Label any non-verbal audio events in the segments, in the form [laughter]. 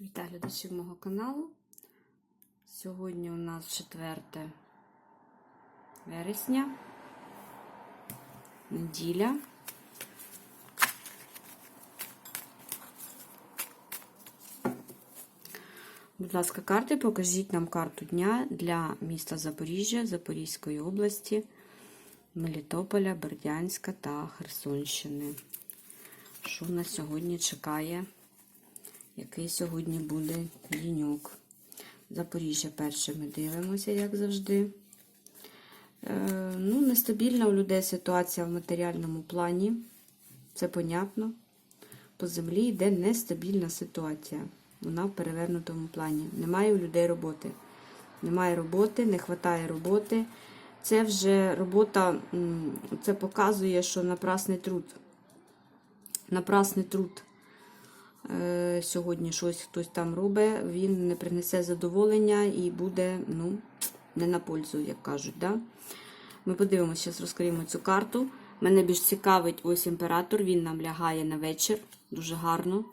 Вітаю глядачів мого каналу. Сьогодні у нас 4 вересня, неділя. Будь ласка, карти, покажіть нам карту дня для міста Запоріжжя, Запорізької області, Мелітополя, Бердянська та Херсонщини. Що нас сьогодні чекає? Який сьогодні буде діньок? Запоріжжя перше ми дивимося, як завжди. Е, ну, Нестабільна у людей ситуація в матеріальному плані. Це понятно. По землі йде нестабільна ситуація. Вона в перевернутому плані. Немає у людей роботи. Немає роботи, не вистачає роботи. Це вже робота, це показує, що напрасний труд. Напрасний труд. Е, Сьогодні щось хтось там робить, він не принесе задоволення і буде, ну, не на пользу, як кажуть. Да? Ми подивимося, зараз розкриємо цю карту. Мене більш цікавить ось імператор, він нам лягає на вечір. Дуже гарно.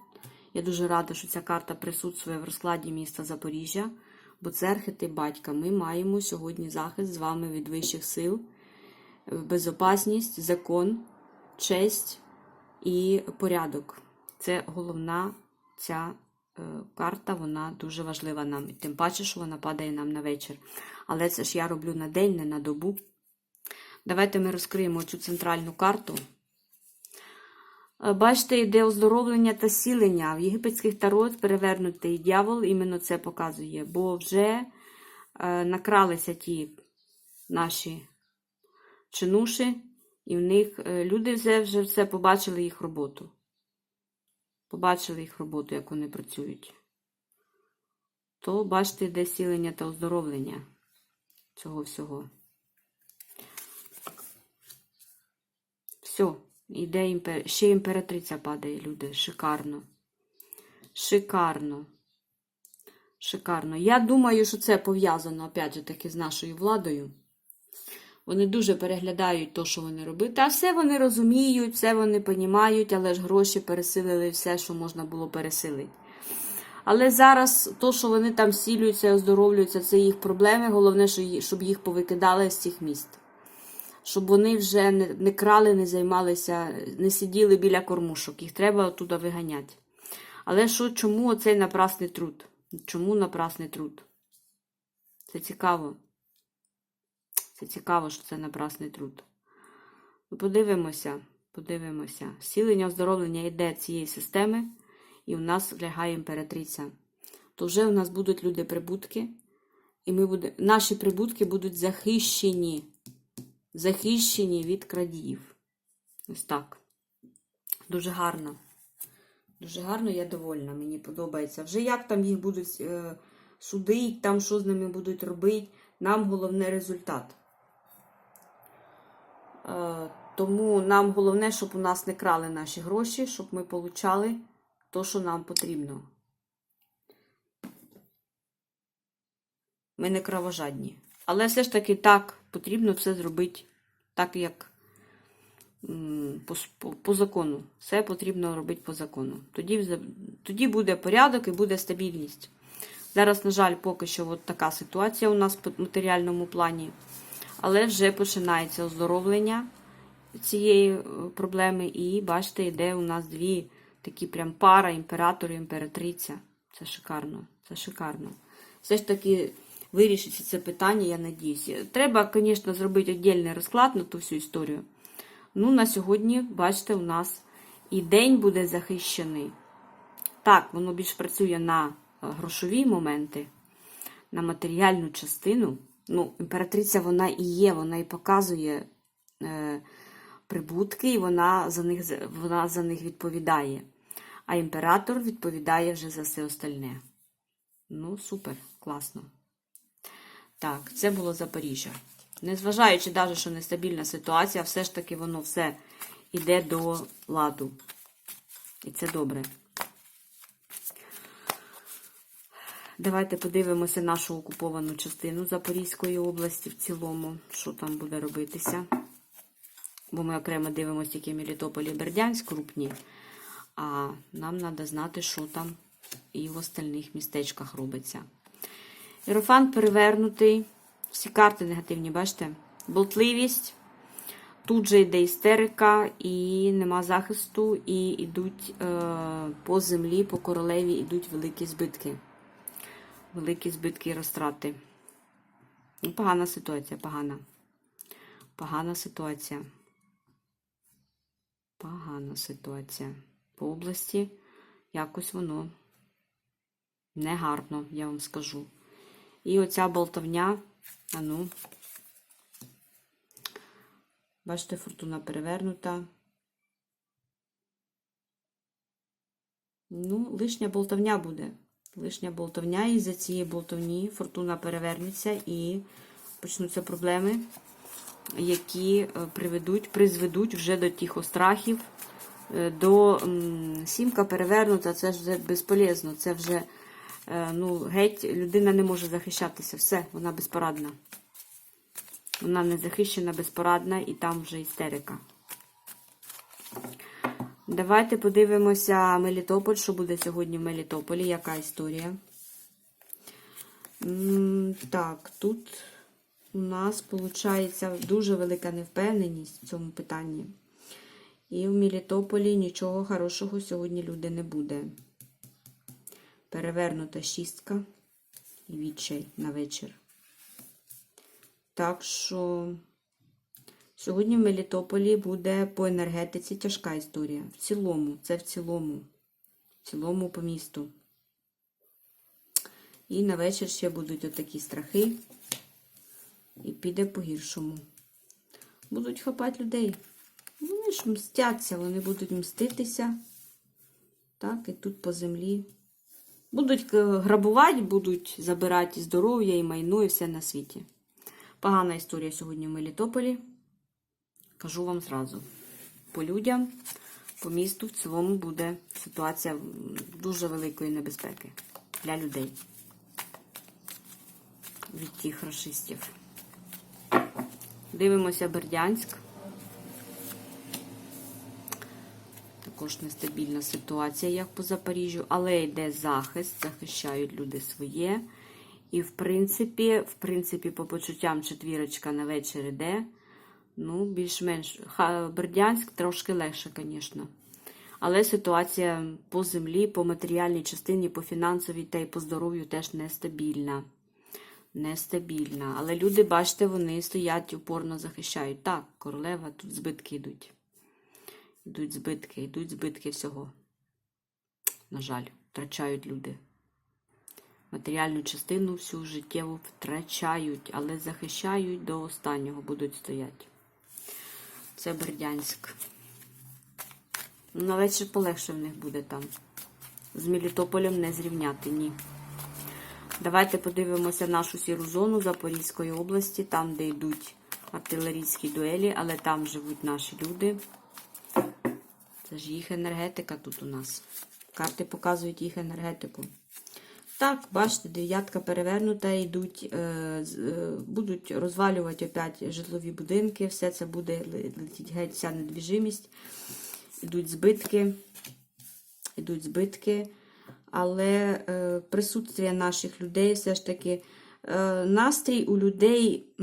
Я дуже рада, що ця карта присутствує в розкладі міста Запоріжжя, бо це архетип батька. Ми маємо сьогодні захист з вами від вищих сил, безопасність, закон, честь і порядок. Це головна ця е, карта, вона дуже важлива нам. І Тим паче, що вона падає нам на вечір. Але це ж я роблю на день, не на добу. Давайте ми розкриємо цю центральну карту. Бачите, йде оздоровлення та сілення. В єгипетських тарот перевернутий дьявол іменно це показує, бо вже е, накралися ті наші чинуші, і в них е, люди вже, вже все побачили їх роботу. Побачили їх роботу, як вони працюють. То бачите, йде сілення та оздоровлення цього всього. Все. Іде імпер... ще імператриця падає, люди. Шикарно. Шикарно. Шикарно. Я думаю, що це пов'язано, опять же таки, з нашою владою. Вони дуже переглядають те, що вони роблять. Та все вони розуміють, все вони розуміють, але ж гроші пересилили все, що можна було пересилити. Але зараз то, що вони там сілюються, оздоровлюються, це їх проблеми. Головне, щоб їх повикидали з цих міст щоб вони вже не крали, не займалися, не сиділи біля кормушок. Їх треба оттуда виганяти. Але що, чому оцей напрасний труд? Чому напрасний труд? Це цікаво. Це цікаво, що це напрасний труд. Ну, подивимося, подивимося. Сілення оздоровлення йде цієї системи, і у нас лягає імператриця. То вже у нас будуть люди прибутки, і ми буде... наші прибутки будуть захищені захищені від крадіїв. Ось так. Дуже гарно. Дуже гарно, я довольна, мені подобається. Вже як там їх будуть е, судити, там що з ними будуть робити, нам головне результат. Е, тому нам головне, щоб у нас не крали наші гроші, щоб ми получали то, що нам потрібно. Ми не кровожадні. Але все ж таки так потрібно все зробити так, як по, по, по закону. Все потрібно робити по закону. Тоді, тоді буде порядок і буде стабільність. Зараз, на жаль, поки що от така ситуація у нас по матеріальному плані. Але вже починається оздоровлення цієї е, проблеми. І бачите, йде у нас дві такі прям пара імператор і імператриця. Це шикарно. Це шикарно. Все ж таки вирішиться це питання, я надіюся. Треба, звісно, зробити віддільний розклад на ту всю історію. Ну, на сьогодні, бачите, у нас і день буде захищений. Так, воно більш працює на е, грошові моменти, на матеріальну частину. Ну, імператриця вона і є, вона і показує е, прибутки, і вона за них вона за них відповідає. А імператор відповідає вже за все остальне. Ну, супер, класно. Так, це було Запоріжжя. Незважаючи навіть, що нестабільна ситуація, все ж таки воно все йде до ладу. І це добре. Давайте подивимося нашу окуповану частину Запорізької області в цілому, що там буде робитися. Бо ми окремо дивимося тільки Мелітополь і Бердянськ крупні. А нам треба знати, що там і в остальних містечках робиться. Єрофант перевернутий. Всі карти негативні, бачите? Болтливість. Тут же йде істерика, і нема захисту, і йдуть е, по землі, по королеві йдуть великі збитки. Великі збитки і розтрати. Ну, Погана ситуація, погана. Погана ситуація. Погана ситуація. По області якось воно негарно, я вам скажу. І оця болтовня, а ну, бачите, фортуна перевернута. Ну, лишня болтовня буде. Лишня болтовня, і за цієї болтовні фортуна перевернеться і почнуться проблеми, які е, приведуть, призведуть вже до тих острахів, е, до сімка перевернута, це вже безполезно, це вже е, ну, геть людина не може захищатися. Все, вона безпорадна. Вона не захищена, безпорадна, і там вже істерика. Давайте подивимося Мелітополь, що буде сьогодні в Мелітополі, яка історія. Так, тут у нас виходить дуже велика невпевненість в цьому питанні. І в Мелітополі нічого хорошого сьогодні люди не буде. Перевернута шістка і відчай на вечір. Так що сьогодні в Мелітополі буде по енергетиці тяжка історія. В цілому, це в цілому. В цілому по місту. І на вечір ще будуть отакі страхи. І піде по-гіршому. Будуть хапати людей. Вони ж мстяться, вони будуть мститися. Так, і тут по землі. Будуть е, грабувати, будуть забирати і здоров'я, і майно, і все на світі. Погана історія сьогодні в Мелітополі. Кажу вам зразу. По людям, по місту в цілому буде ситуація дуже великої небезпеки для людей. Від тих расистів. Дивимося Бердянськ. Також нестабільна ситуація, як по Запоріжжю, але йде захист, захищають люди своє. І, в принципі, в принципі, по почуттям четвірочка на вечір іде. Ну, більш-менш. Бердянськ трошки легше, звісно. Але ситуація по землі, по матеріальній частині, по фінансовій та й по здоров'ю теж нестабільна. Нестабільна. Але люди, бачите, вони стоять упорно захищають. Так, королева, тут збитки йдуть. Йдуть збитки, йдуть збитки всього. На жаль, втрачають люди. Матеріальну частину всю життєву втрачають, але захищають до останнього будуть стояти. Це Бердянськ. Ну, На вечір полегше в них буде там. З Мелітополем не зрівняти, ні. Давайте подивимося нашу сіру зону Запорізької області, там, де йдуть артилерійські дуелі, але там живуть наші люди. Це ж їх енергетика тут у нас. Карти показують їх енергетику. Так, бачите, дев'ятка перевернута, йдуть, е, е, будуть розвалювати опять житлові будинки, все це буде летіть геть вся недвіжимість. Йдуть збитки, йдуть збитки, але е, присутствие наших людей все ж таки, настрій у людей,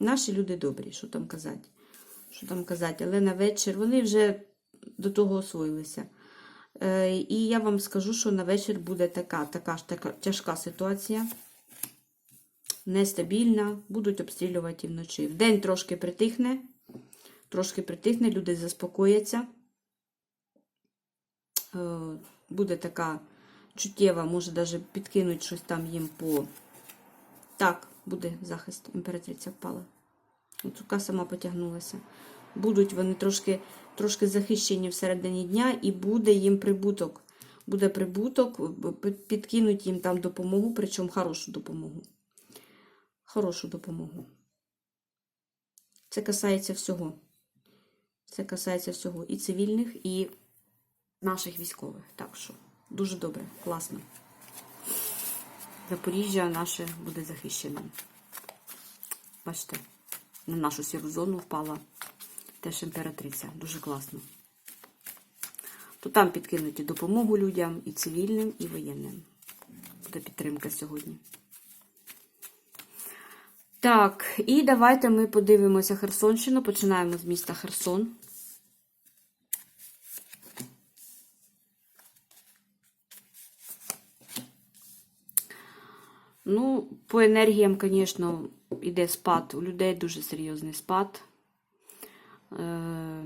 наші люди добрі, що там казати. Що там казати, але на вечір вони вже до того освоїлися. Е, І я вам скажу, що на вечір буде така, така ж така тяжка ситуація, нестабільна, будуть обстрілювати і вночі. Вдень трошки притихне, трошки притихне, люди заспокояться. Е, Буде така чуттєва, може навіть підкинуть щось там їм по. Так, буде захист, імператриця впала. Цука сама потягнулася. Будуть вони трошки, трошки захищені всередині дня, і буде їм прибуток. Буде прибуток, підкинуть їм там допомогу, причому хорошу допомогу. Хорошу допомогу. Це касається всього. Це касається всього. І цивільних, і наших військових. Так що дуже добре, класно. Запоріжжя наше буде захищеним. Бачите, на нашу сіру зону впала теж імператриця. Дуже класно. то там підкинуті допомогу людям і цивільним, і воєнним. Буде підтримка сьогодні. Так, і давайте ми подивимося Херсонщину. Починаємо з міста Херсон. Ну, по енергіям, звісно, йде спад. У людей дуже серйозний спад. Е,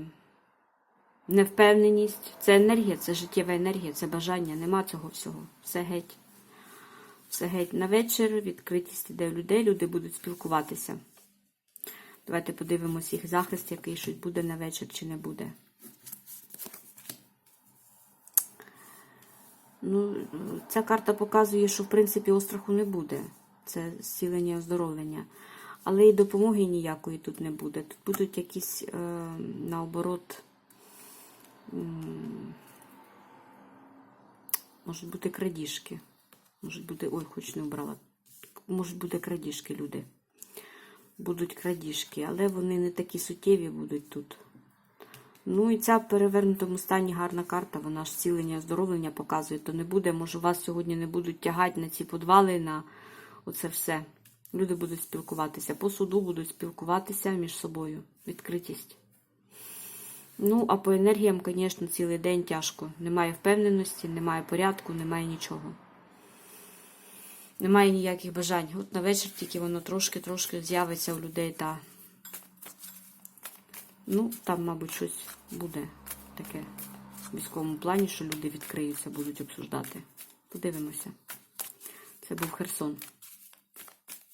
невпевненість. Це енергія, це життєва енергія, це бажання. Нема цього всього. Все геть. Все геть на вечір, відкритість іде у людей, люди будуть спілкуватися. Давайте подивимось їх захист, який щось буде на вечір чи не буде. Ну, ця карта показує, що в принципі остраху не буде. Це зцілення оздоровлення. Але і допомоги ніякої тут не буде. Тут будуть якісь, е, наоборот, можуть бути крадіжки. Можуть бути. Ой, хоч не вбрала. Можуть бути крадіжки, люди. Будуть крадіжки, але вони не такі суттєві будуть тут. Ну і ця в перевернутому стані гарна карта, вона ж цілення, оздоровлення показує, то не буде, може, вас сьогодні не будуть тягати на ці подвали, на оце все. Люди будуть спілкуватися. По суду будуть спілкуватися між собою. Відкритість. Ну, а по енергіям, звісно, цілий день тяжко. Немає впевненості, немає порядку, немає нічого. Немає ніяких бажань. От на вечір тільки воно трошки-трошки з'явиться у людей та. Ну, там, мабуть, щось буде таке в військовому плані, що люди відкриються, будуть обсуждати. Подивимося. Це був Херсон.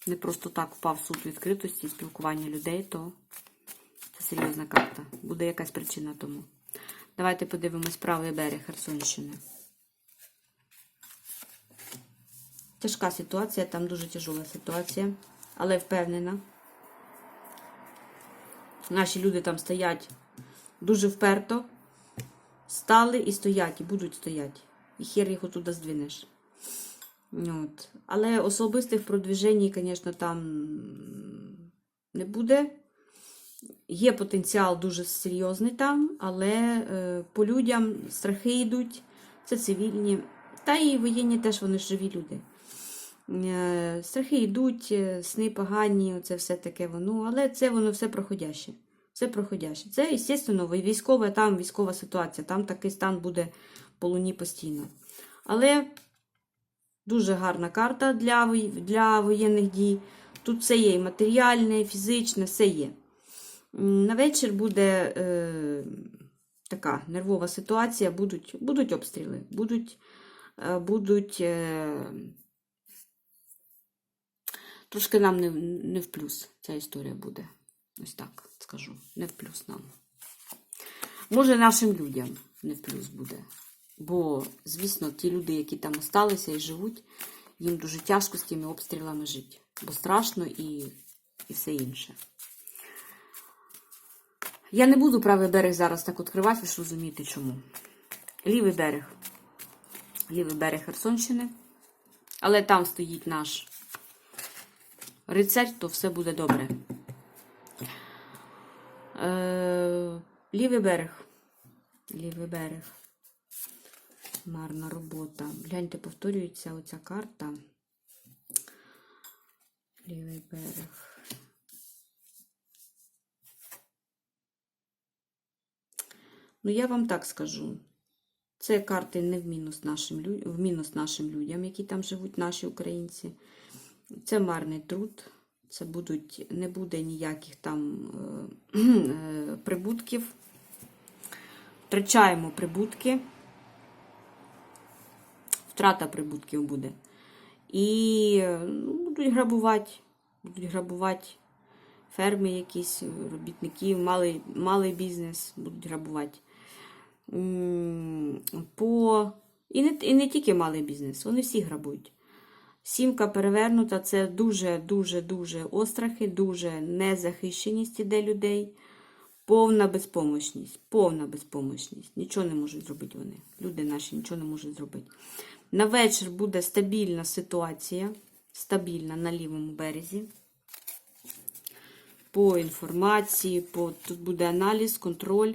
Не просто так впав суд відкритості і спілкування людей, то це серйозна карта. Буде якась причина тому. Давайте подивимось правий берег Херсонщини. Тяжка ситуація, там дуже тяжела ситуація, але впевнена. Наші люди там стоять дуже вперто. Стали і стоять, і будуть стояти. І хер їх отуда здвинеш. От. Але особистих продвіжень, звісно, там не буде. Є потенціал дуже серйозний там, але е, по людям страхи йдуть, це цивільні. Та і воєнні теж вони живі люди. Е, страхи йдуть, е, сни погані, це все таке воно, але це воно все проходяще. Все проходяще. Це, звісно, військова, там військова ситуація, там такий стан буде по луні постійно. Але дуже гарна карта для, для воєнних дій. Тут все є і матеріальне, і фізичне, все є. На вечір буде е, така нервова ситуація, будуть, будуть обстріли, будуть, е, будуть е, трошки нам не, не в плюс ця історія буде. Ось так скажу. Не в плюс нам. Може, нашим людям не в плюс буде. Бо, звісно, ті люди, які там осталися і живуть, їм дуже тяжко з тими обстрілами жити. Бо страшно і, і все інше. Я не буду правий берег зараз так відкривати, ви ж розумієте чому. Лівий берег. Лівий берег Херсонщини. Але там стоїть наш рицарь, то все буде добре. Е, лівий берег. Лівий берег. Марна робота. Гляньте, повторюється оця карта. Лівий берег. Ну, я вам так скажу. Це карти не в мінус нашим, в мінус нашим людям, які там живуть, наші українці. Це марний труд. Це будуть, не буде ніяких там е, [clears throat] е, прибутків. Втрачаємо прибутки. Втрата прибутків буде. І е, ну, будуть грабувати. Будуть грабувати ферми якісь, робітників, малий, малий бізнес будуть грабувати. По... І, не, і не тільки малий бізнес, вони всі грабують. Сімка перевернута це дуже-дуже-дуже острахи, дуже незахищеність іде людей, Повна безпомощність, повна безпомощність. Нічого не можуть зробити вони. Люди наші нічого не можуть зробити. На вечір буде стабільна ситуація, стабільна на лівому березі. По інформації, по... тут буде аналіз, контроль,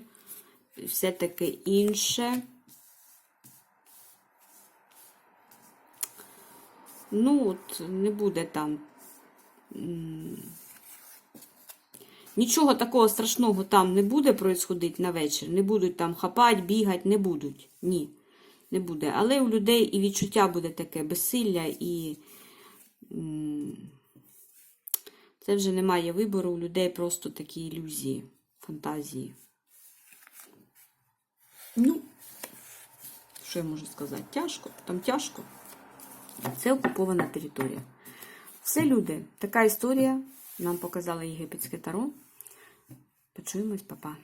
все таке інше. Ну, от, не буде там. Нічого такого страшного там не буде происходити на вечір. Не будуть там хапати, бігати, не будуть. Ні, не буде. Але у людей і відчуття буде таке безсилля, і це вже немає вибору. У людей просто такі ілюзії, фантазії. Ну, що я можу сказати? Тяжко, там тяжко. Це окупована територія. Все, люди, така історія. Нам показала єгипетське таро. Почуємось, папа.